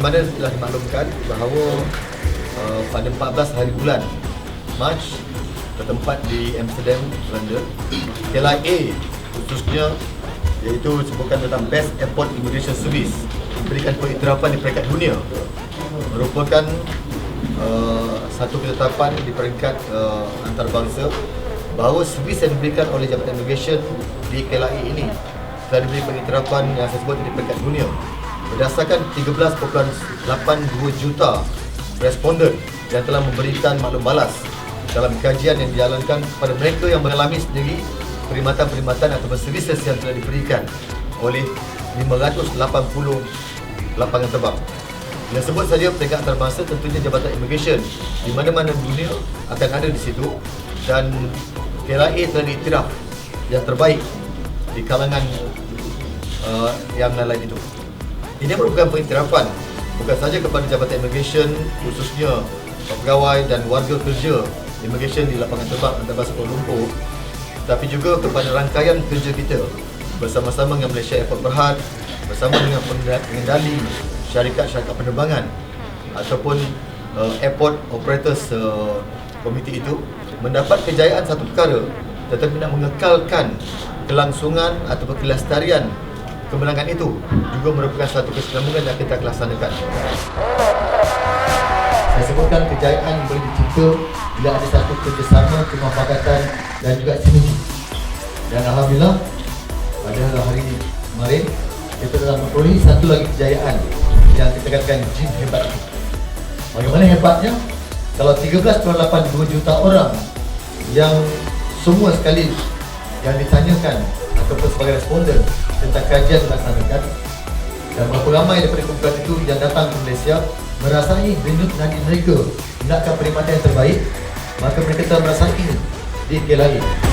mana telah dimaklumkan bahawa uh, pada 14 hari bulan Mac bertempat di Amsterdam, London, KLIA khususnya iaitu sebutkan tentang Best Airport Immigration Service memberikan pengiktirafan di peringkat dunia. Merupakan uh, satu ketetapan di peringkat uh, antarabangsa bahawa servis yang diberikan oleh Jabatan Immigration di KLIA ini telah diberi pengiktirafan yang saya sebut di peringkat dunia berdasarkan 13.82 juta responden yang telah memberikan maklum balas dalam kajian yang dijalankan kepada mereka yang mengalami sendiri perkhidmatan-perkhidmatan atau services yang telah diberikan oleh 580 lapangan terbang. Bila sebut saja peringkat antarabangsa tentunya Jabatan Immigration di mana-mana dunia akan ada di situ dan KLIA telah diiktiraf yang terbaik di kalangan uh, yang lain itu. Ini merupakan pengiktirafan. Bukan saja kepada Jabatan Immigration khususnya pegawai dan warga kerja immigration di lapangan terbang antarabangsa Kuala Lumpur tapi juga kepada rangkaian kerja kita bersama-sama dengan Malaysia Airport Berhad bersama dengan pengendali syarikat-syarikat penerbangan ataupun uh, airport operators uh, itu mendapat kejayaan satu perkara tetapi nak mengekalkan kelangsungan ataupun kelestarian kemenangan itu juga merupakan satu kesinambungan yang kita akan laksanakan. Saya sebutkan kejayaan boleh dicipta bila ada satu kerjasama, kemufakatan dan juga sinergi. Dan Alhamdulillah pada hari kemarin kita telah memperoleh satu lagi kejayaan yang kita katakan jin hebat. Bagaimana hebatnya? Kalau 13.82 juta orang yang semua sekali yang ditanyakan ataupun sebagai responden tentang kajian dilaksanakan dan berapa ramai daripada kumpulan itu yang datang ke Malaysia merasai denyut nadi mereka nakkan perkhidmatan yang terbaik maka mereka telah merasai di KLIA